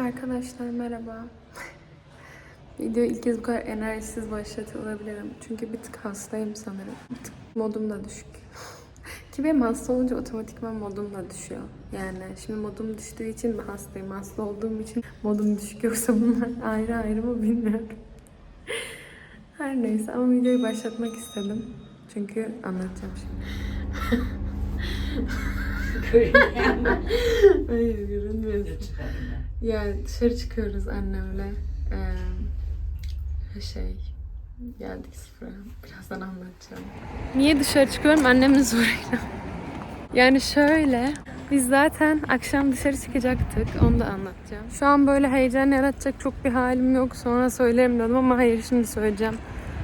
Arkadaşlar merhaba. Videoyu ilk kez bu kadar enerjisiz başlatıyor olabilirim. Çünkü bir tık hastayım sanırım. Bir tık modum da düşük. Ki benim hasta olunca otomatikman modum da düşüyor. Yani şimdi modum düştüğü için mi hastayım? Hasta olduğum için modum düşük yoksa bunlar ayrı ayrı mı bilmiyorum. Her neyse ama videoyu başlatmak istedim. Çünkü anlatacağım şimdi. Hayır görünmüyorsun. Yani dışarı çıkıyoruz annemle. Ee, şey geldik sıfıra. Birazdan anlatacağım. Niye dışarı çıkıyorum? Annemle zoruyla. Yani şöyle biz zaten akşam dışarı çıkacaktık. Onu da anlatacağım. Şu an böyle heyecan yaratacak çok bir halim yok. Sonra söylerim diyordum ama hayır şimdi söyleyeceğim.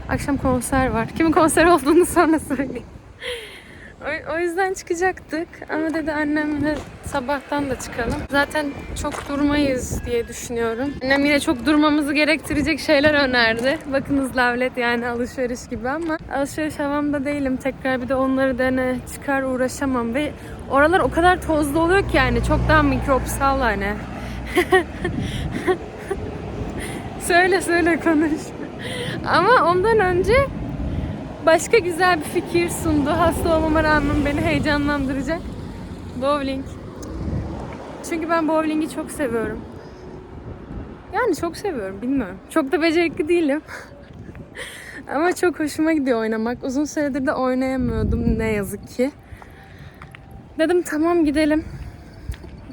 Akşam konser var. Kimin konser olduğunu sonra söyleyeyim. O, yüzden çıkacaktık ama dedi annemle sabahtan da çıkalım. Zaten çok durmayız diye düşünüyorum. Annem yine çok durmamızı gerektirecek şeyler önerdi. Bakınız lavlet yani alışveriş gibi ama alışveriş havamda değilim. Tekrar bir de onları dene çıkar uğraşamam ve oralar o kadar tozlu oluyor ki yani çok daha mikropsal hani. söyle söyle konuş. Ama ondan önce başka güzel bir fikir sundu. Hasta olmama rağmen beni heyecanlandıracak. Bowling. Çünkü ben bowling'i çok seviyorum. Yani çok seviyorum, bilmiyorum. Çok da becerikli değilim. Ama çok hoşuma gidiyor oynamak. Uzun süredir de oynayamıyordum ne yazık ki. Dedim tamam gidelim.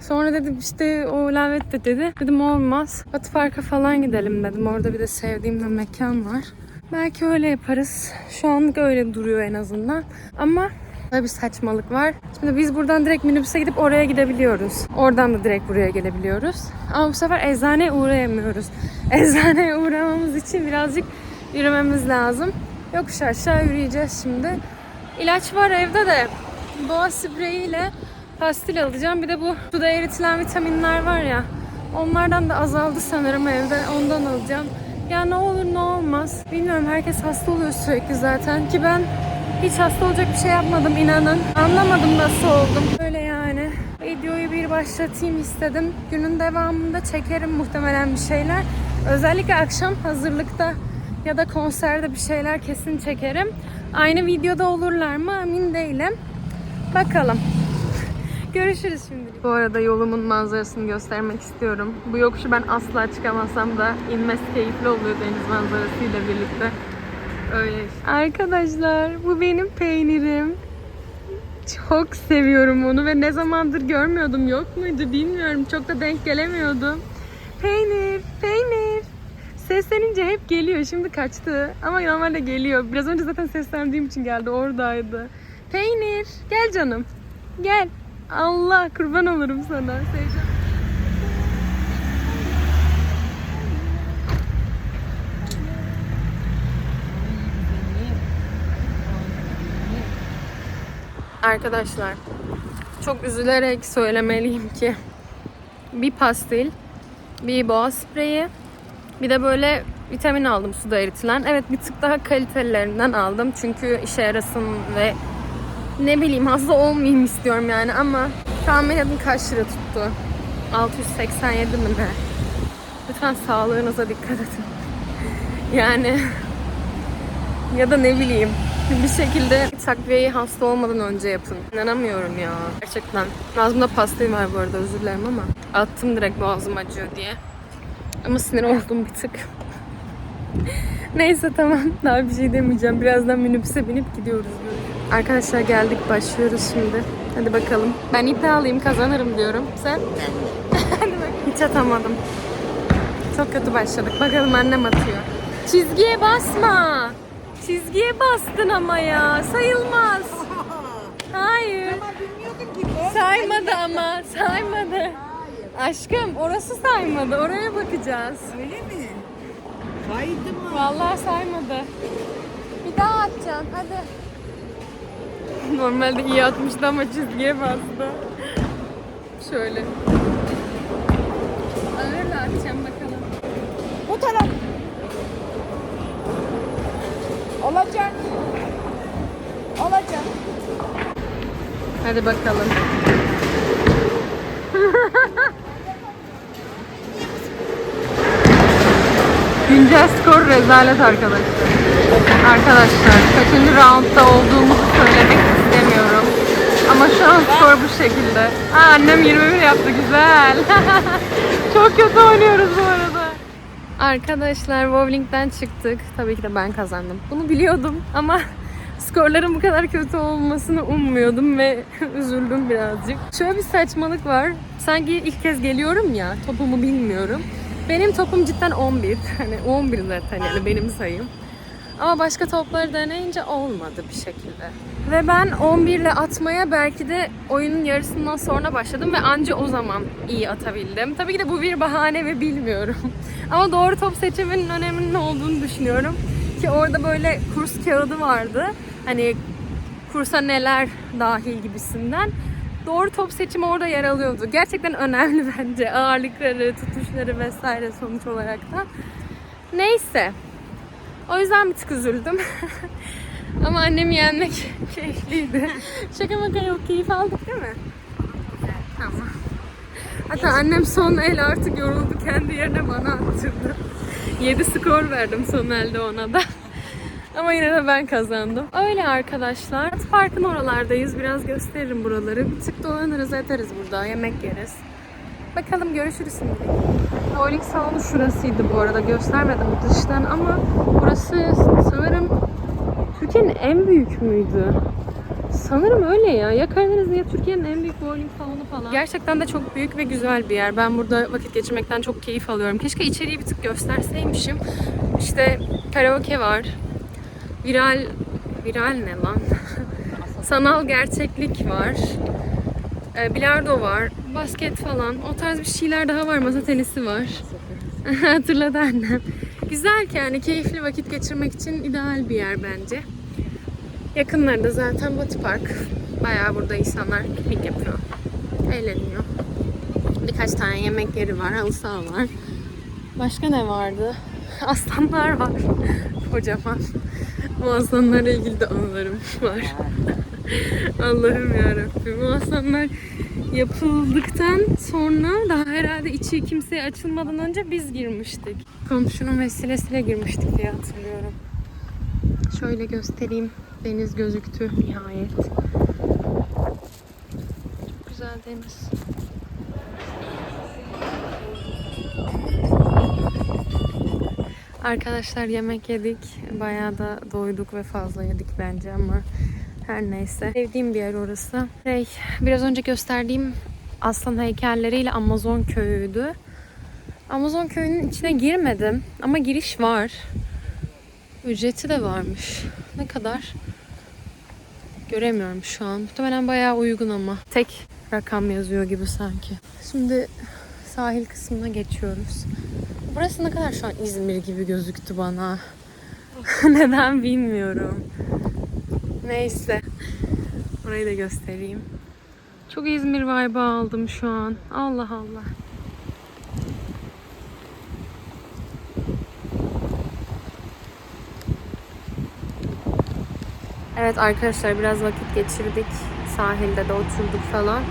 Sonra dedim işte o lavet de dedi. Dedim olmaz. Batı Park'a falan gidelim dedim. Orada bir de sevdiğim bir mekan var. Belki öyle yaparız. Şu anlık öyle duruyor en azından. Ama Böyle bir saçmalık var. Şimdi biz buradan direkt minibüse gidip oraya gidebiliyoruz. Oradan da direkt buraya gelebiliyoruz. Ama bu sefer eczaneye uğrayamıyoruz. Eczaneye uğramamız için birazcık yürümemiz lazım. Yokuş aşağı yürüyeceğiz şimdi. İlaç var evde de. Boğaz spreyiyle pastil alacağım. Bir de bu suda eritilen vitaminler var ya. Onlardan da azaldı sanırım evde. Ondan alacağım. Ya ne olur olmaz. Bilmiyorum herkes hasta oluyor sürekli zaten. Ki ben hiç hasta olacak bir şey yapmadım inanın. Anlamadım nasıl oldum. Böyle yani. Videoyu bir başlatayım istedim. Günün devamında çekerim muhtemelen bir şeyler. Özellikle akşam hazırlıkta ya da konserde bir şeyler kesin çekerim. Aynı videoda olurlar mı emin değilim. Bakalım. Görüşürüz şimdi. Bu arada yolumun manzarasını göstermek istiyorum. Bu yokuşu ben asla çıkamasam da inmesi keyifli oluyor deniz manzarasıyla birlikte. Öyle. Arkadaşlar bu benim peynirim. Çok seviyorum onu ve ne zamandır görmüyordum. Yok muydu bilmiyorum. Çok da denk gelemiyordum. Peynir, peynir. Seslenince hep geliyor. Şimdi kaçtı. Ama normalde geliyor. Biraz önce zaten seslendiğim için geldi. Oradaydı. Peynir. Gel canım. Gel. Allah kurban olurum sana. Seveceğim. Arkadaşlar çok üzülerek söylemeliyim ki bir pastil, bir boğaz spreyi, bir de böyle vitamin aldım suda eritilen. Evet bir tık daha kalitelilerinden aldım çünkü işe yarasın ve ne bileyim hasta olmayayım istiyorum yani ama tahmin edin kaç lira tuttu? 687 mi ne? Lütfen sağlığınıza dikkat edin. Yani ya da ne bileyim bir şekilde takviyeyi hasta olmadan önce yapın. İnanamıyorum ya. Gerçekten. Ağzımda pastayı var bu arada özür dilerim ama attım direkt boğazım acıyor diye. Ama sinir oldum bir tık. Neyse tamam daha bir şey demeyeceğim. Birazdan minibüse binip gidiyoruz. Arkadaşlar geldik başlıyoruz şimdi. Hadi bakalım. Ben iddialıyım kazanırım diyorum. Sen? Hadi bak. Hiç atamadım. Çok kötü başladık. Bakalım annem atıyor. Çizgiye basma. Çizgiye bastın ama ya. Sayılmaz. Hayır. Saymadı ama. Saymadı. Aşkım orası saymadı. Oraya bakacağız. Öyle mi? Kaydı mı? Vallahi saymadı. Bir daha atacaksın. Hadi. Normalde iyi atmıştı ama çizgiye bastı. Şöyle. Ağır da atacağım bakalım. Bu taraf. Olacak. Olacak. Hadi bakalım. Güncel skor rezalet arkadaşlar. Arkadaşlar kaçıncı roundda olduğumuzu söylemek. Ama şu an skor bu şekilde. Aa, annem 21 yaptı güzel. Çok kötü oynuyoruz bu arada. Arkadaşlar bowlingden çıktık. Tabii ki de ben kazandım. Bunu biliyordum ama skorların bu kadar kötü olmasını ummuyordum ve üzüldüm birazcık. Şöyle bir saçmalık var. Sanki ilk kez geliyorum ya, topumu bilmiyorum. Benim topum cidden 11. Hani 11 zaten yani benim sayım. Ama başka topları deneyince olmadı bir şekilde. Ve ben 11 ile atmaya belki de oyunun yarısından sonra başladım ve anca o zaman iyi atabildim. Tabii ki de bu bir bahane ve bilmiyorum. Ama doğru top seçiminin öneminin olduğunu düşünüyorum. Ki orada böyle kurs kağıdı vardı. Hani kursa neler dahil gibisinden. Doğru top seçimi orada yer alıyordu. Gerçekten önemli bence. Ağırlıkları, tutuşları vesaire sonuç olarak da. Neyse. O yüzden bir tık üzüldüm. Ama annemi yenmek keyifliydi. Şaka maka yok keyif aldık değil mi? Tamam. Hatta annem son el artık yoruldu. Kendi yerine bana attırdı. 7 skor verdim son elde ona da. Ama yine de ben kazandım. Öyle arkadaşlar. Parkın oralardayız. Biraz gösteririm buraları. Bir tık dolanırız ederiz burada. Yemek yeriz. Bakalım görüşürüz şimdi. Bowling salonu şurasıydı bu arada. Göstermedim dıştan ama burası sanırım Türkiye'nin en büyük müydü? Sanırım öyle ya. Ya Karadeniz'de ya Türkiye'nin en büyük bowling salonu falan. Gerçekten de çok büyük ve güzel bir yer. Ben burada vakit geçirmekten çok keyif alıyorum. Keşke içeriği bir tık gösterseymişim. İşte karaoke var. Viral... Viral ne lan? Sanal gerçeklik var. E, bilardo var. Basket falan. O tarz bir şeyler daha var. Masa tenisi var. Hatırladı annem. Güzel ki yani keyifli vakit geçirmek için ideal bir yer bence. Yakınlarda zaten Batı Park. Bayağı burada insanlar piknik yapıyor. Eğleniyor. Birkaç tane yemek yeri var. Halı saha var. Başka ne vardı? Aslanlar var. Kocaman. Bu aslanlarla ilgili de anılarım var. Allah'ım yarabbim. Bu aslanlar yapıldıktan sonra daha herhalde içi kimseye açılmadan önce biz girmiştik. Komşunun vesilesiyle girmiştik diye hatırlıyorum. Şöyle göstereyim. Deniz gözüktü nihayet. Çok güzel deniz. Arkadaşlar yemek yedik. Bayağı da doyduk ve fazla yedik bence ama her neyse. Sevdiğim bir yer orası. Şey, biraz önce gösterdiğim aslan heykelleriyle Amazon köyüydü. Amazon köyünün içine girmedim ama giriş var. Ücreti de varmış. Ne kadar? Göremiyorum şu an. Muhtemelen bayağı uygun ama. Tek rakam yazıyor gibi sanki. Şimdi sahil kısmına geçiyoruz. Burası ne kadar şu an İzmir gibi gözüktü bana. Neden bilmiyorum. Neyse. Orayı da göstereyim. Çok İzmir vibe aldım şu an. Allah Allah. Evet arkadaşlar biraz vakit geçirdik. Sahilde de oturduk falan.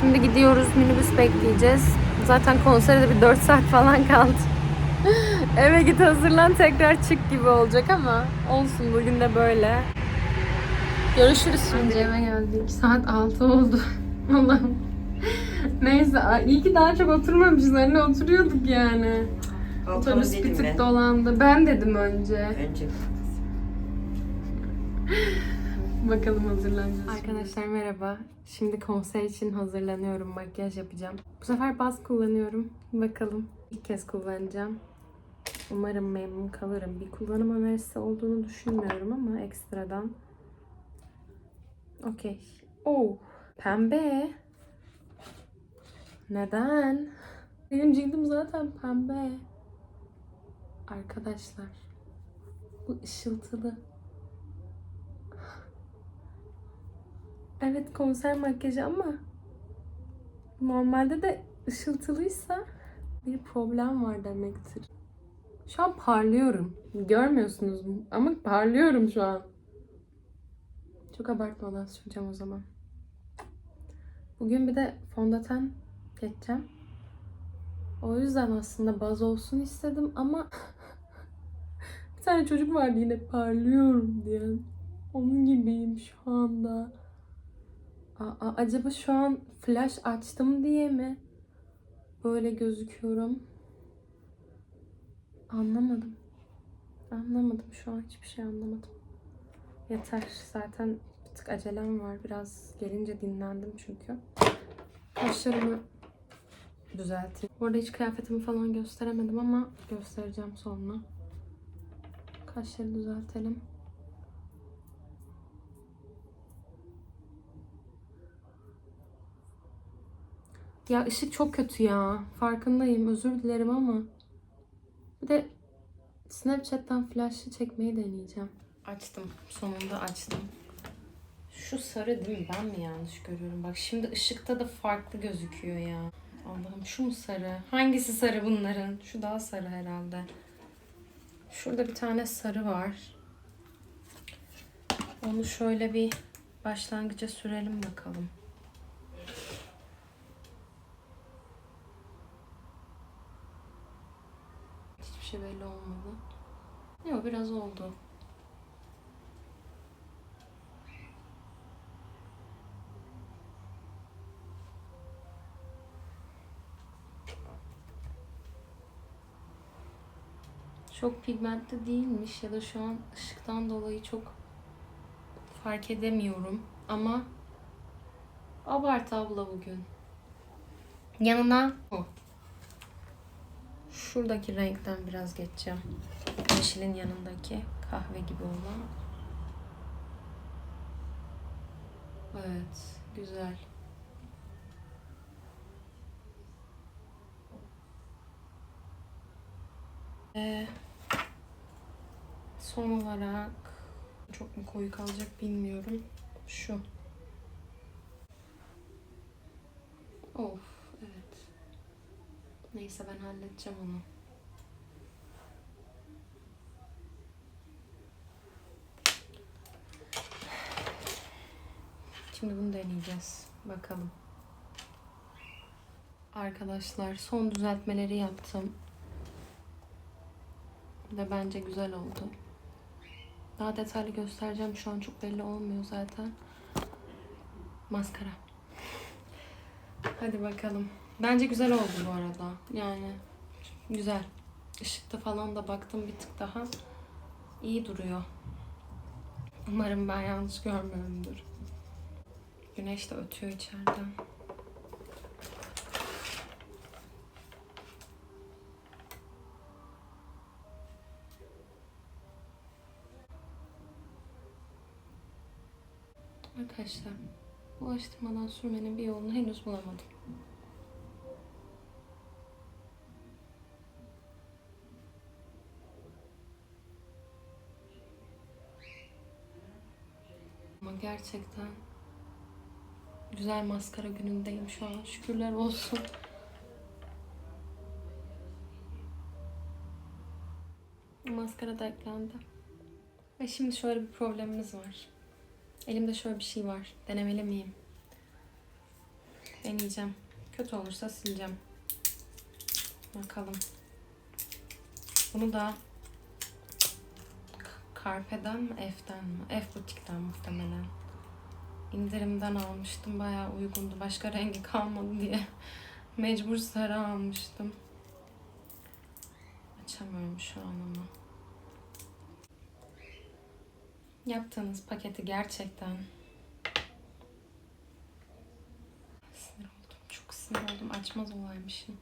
Şimdi gidiyoruz minibüs bekleyeceğiz. Zaten konsere de bir 4 saat falan kaldı. Eve git hazırlan tekrar çık gibi olacak ama olsun bugün de böyle. Görüşürüz şimdi. eve geldik. Saat 6 oldu. Allah'ım. Neyse iyi ki daha çok oturmamışız. Hani oturuyorduk yani. Otobüs bir tık dolandı. Ben dedim önce. Önce. Bakalım hazırlanacağız. Arkadaşlar merhaba. Şimdi konser için hazırlanıyorum. Makyaj yapacağım. Bu sefer baz kullanıyorum. Bakalım. İlk kez kullanacağım. Umarım memnun kalırım. Bir kullanım önerisi olduğunu düşünmüyorum ama ekstradan. Okey. Oh. Pembe. Neden? Benim cildim zaten pembe. Arkadaşlar. Bu ışıltılı. Evet konser makyajı ama normalde de ışıltılıysa bir problem var demektir. Şu an parlıyorum. Görmüyorsunuz mu? Ama parlıyorum şu an. Çok abartmadan süreceğim o zaman. Bugün bir de fondöten geçeceğim. O yüzden aslında baz olsun istedim ama bir tane çocuk vardı yine parlıyorum diyen. Onun gibiyim şu anda. Aa, acaba şu an flash açtım diye mi böyle gözüküyorum? Anlamadım. Anlamadım şu an hiçbir şey anlamadım. Yeter zaten bir tık acelem var. Biraz gelince dinlendim çünkü. Kaşlarımı düzelteyim. Bu arada hiç kıyafetimi falan gösteremedim ama göstereceğim sonra. Kaşları düzeltelim. Ya ışık çok kötü ya. Farkındayım. Özür dilerim ama. Bir de Snapchat'ten flash'ı çekmeyi deneyeceğim. Açtım. Sonunda açtım. Şu sarı değil mi? Ben mi yanlış görüyorum? Bak şimdi ışıkta da farklı gözüküyor ya. Allah'ım şu mu sarı? Hangisi sarı bunların? Şu daha sarı herhalde. Şurada bir tane sarı var. Onu şöyle bir başlangıca sürelim bakalım. Hiçbir şey belli olmadı. Yok biraz oldu. Çok pigmentli değilmiş ya da şu an ışıktan dolayı çok fark edemiyorum. Ama abart abla bugün. Yanına o. Şuradaki renkten biraz geçeceğim. Yeşilin yanındaki kahve gibi olan. Evet, güzel. Ee, son olarak çok mu koyu kalacak bilmiyorum. Şu. Of. Neyse ben halledeceğim onu. Şimdi bunu deneyeceğiz. Bakalım. Arkadaşlar son düzeltmeleri yaptım. Ve bence güzel oldu. Daha detaylı göstereceğim. Şu an çok belli olmuyor zaten. Maskara. Hadi bakalım. Bence güzel oldu bu arada. Yani güzel. Işıkta falan da baktım bir tık daha. iyi duruyor. Umarım ben yanlış görmüyorumdur. Güneş de ötüyor içeriden. Arkadaşlar, bulaştırmadan sürmenin bir yolunu henüz bulamadım. Ama gerçekten güzel maskara günündeyim şu an. Şükürler olsun. Maskara da eklendi. Ve şimdi şöyle bir problemimiz var. Elimde şöyle bir şey var. Denemeli miyim? Deneyeceğim. Kötü olursa sileceğim. Bakalım. Bunu da Carpe'den mi, F'den mi? F butikten muhtemelen. İndirimden almıştım. Bayağı uygundu. Başka rengi kalmadı diye. Mecbur sarı almıştım. Açamıyorum şu an onu. Yaptığınız paketi gerçekten sinir oldum. Çok sinir oldum. Açmaz olaymışım.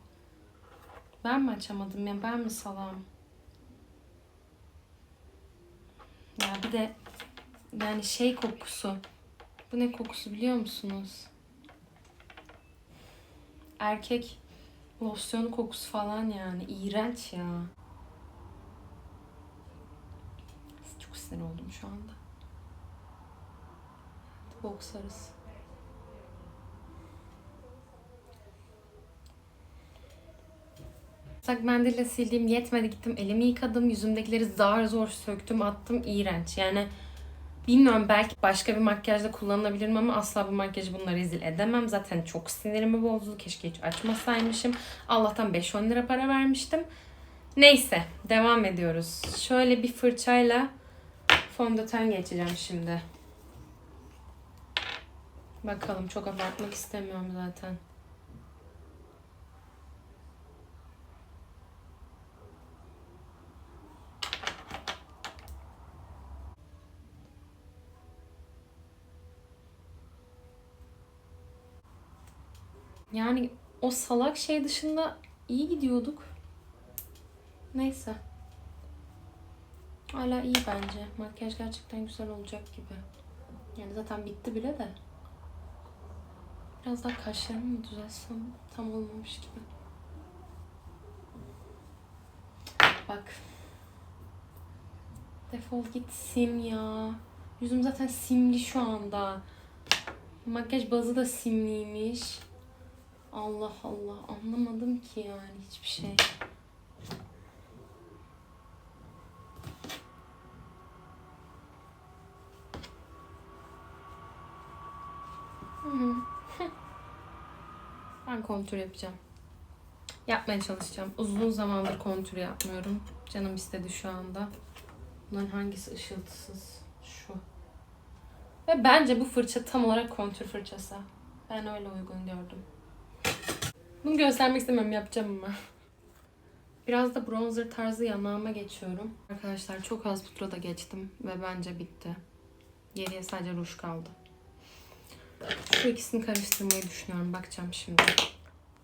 Ben mi açamadım ya? Ben mi salam? Ya bir de yani şey kokusu. Bu ne kokusu biliyor musunuz? Erkek losyonu kokusu falan yani. İğrenç ya. Çok sinir oldum şu anda. Bok sarısı. Islak mendille sildiğim yetmedi gittim elimi yıkadım yüzümdekileri zar zor söktüm attım iğrenç yani Bilmiyorum belki başka bir makyajda kullanabilirim ama asla bu makyajı bununla rezil edemem. Zaten çok sinirimi bozdu. Keşke hiç açmasaymışım. Allah'tan 5-10 lira para vermiştim. Neyse devam ediyoruz. Şöyle bir fırçayla fondöten geçeceğim şimdi. Bakalım çok abartmak istemiyorum zaten. Yani o salak şey dışında iyi gidiyorduk. Neyse. Hala iyi bence. Makyaj gerçekten güzel olacak gibi. Yani zaten bitti bile de. Biraz daha kaşlarımı mı düzelsem tam olmamış gibi. Bak. Defol git sim ya. Yüzüm zaten simli şu anda. Makyaj bazı da simliymiş. Allah Allah anlamadım ki yani hiçbir şey. ben kontür yapacağım. Yapmaya çalışacağım. Uzun zamandır kontür yapmıyorum. Canım istedi şu anda. Bunların hangisi ışıltısız? Şu. Ve bence bu fırça tam olarak kontür fırçası. Ben öyle uygun gördüm. Bunu göstermek istemem yapacağım ama. Biraz da bronzer tarzı yanağıma geçiyorum. Arkadaşlar çok az pudra da geçtim ve bence bitti. Geriye sadece ruj kaldı. Şu ikisini karıştırmayı düşünüyorum. Bakacağım şimdi.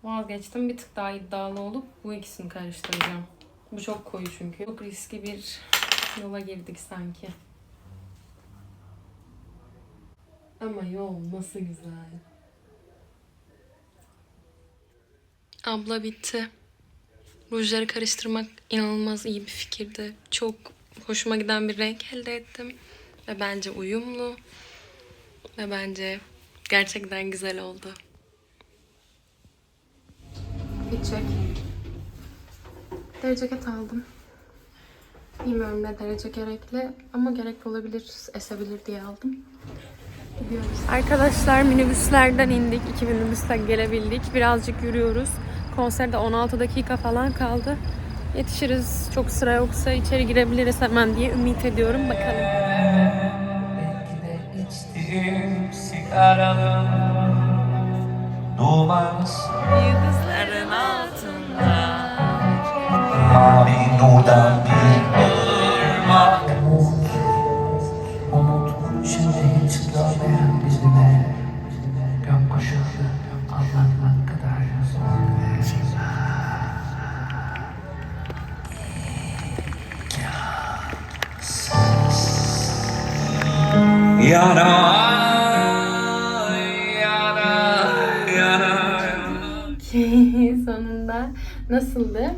Vazgeçtim. Bir tık daha iddialı olup bu ikisini karıştıracağım. Bu çok koyu çünkü. Çok riskli bir yola girdik sanki. Ama yol nasıl güzel. Abla bitti. Rujları karıştırmak inanılmaz iyi bir fikirdi. Çok hoşuma giden bir renk elde ettim. Ve bence uyumlu. Ve bence gerçekten güzel oldu. Bitecek. Deri ceket aldım. Bilmiyorum ne derece gerekli ama gerekli olabilir, esebilir diye aldım. Gidiyoruz. Arkadaşlar minibüslerden indik. İki minibüsle gelebildik. Birazcık yürüyoruz. Konserde 16 dakika falan kaldı. Yetişiriz. Çok sıra yoksa içeri girebiliriz hemen diye ümit ediyorum. Bakalım. Belki de içtiğim sigaranın Dumanız Yıldızların altında. Mavi nurdan bir ırmak Umut, umut Şimdi hiç görmeyen bizime Gökkuşağı anlatmak kadar zor nasıldı?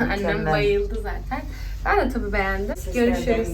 Annem bayıldı zaten. Ben de tabii beğendim. Görüşürüz.